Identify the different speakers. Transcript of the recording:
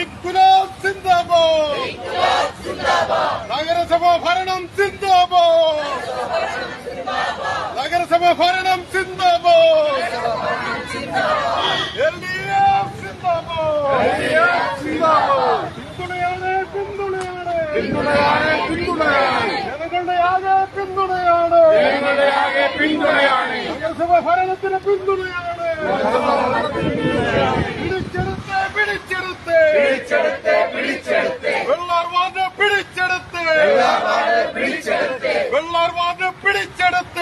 Speaker 1: ഇൻകുലാബ് സിന്ദാബാദ്. നഗരസഭ ഭരണം സിന്ദാബാദ്. നഗരസഭ ഭരണം സിന്ദാബാദ്. എൽ ഡി എഫ് സിന്ദാബാദ്. പിന്തുണയാണ് പിന്തുണയാണ്.
Speaker 2: പിന്തുണയാണ് പിന്തുണയാണ്.
Speaker 1: ജനങ്ങളുടെ ആകെ പിന്തുണയാണ്.
Speaker 2: ജനങ്ങളുടെ ആകെ പിന്തുണയാണ്.
Speaker 1: നഗരസഭ ഭരണത്തിന് പിന്തുണയാണ്.
Speaker 2: பிடிச்செடுத்து
Speaker 1: பிடிச்செடுத்து. வெள்ளார் வாங்க
Speaker 2: பிடிச்செடுத்து.
Speaker 1: வெள்ளார் வாங்க பிடிச்செடுத்து.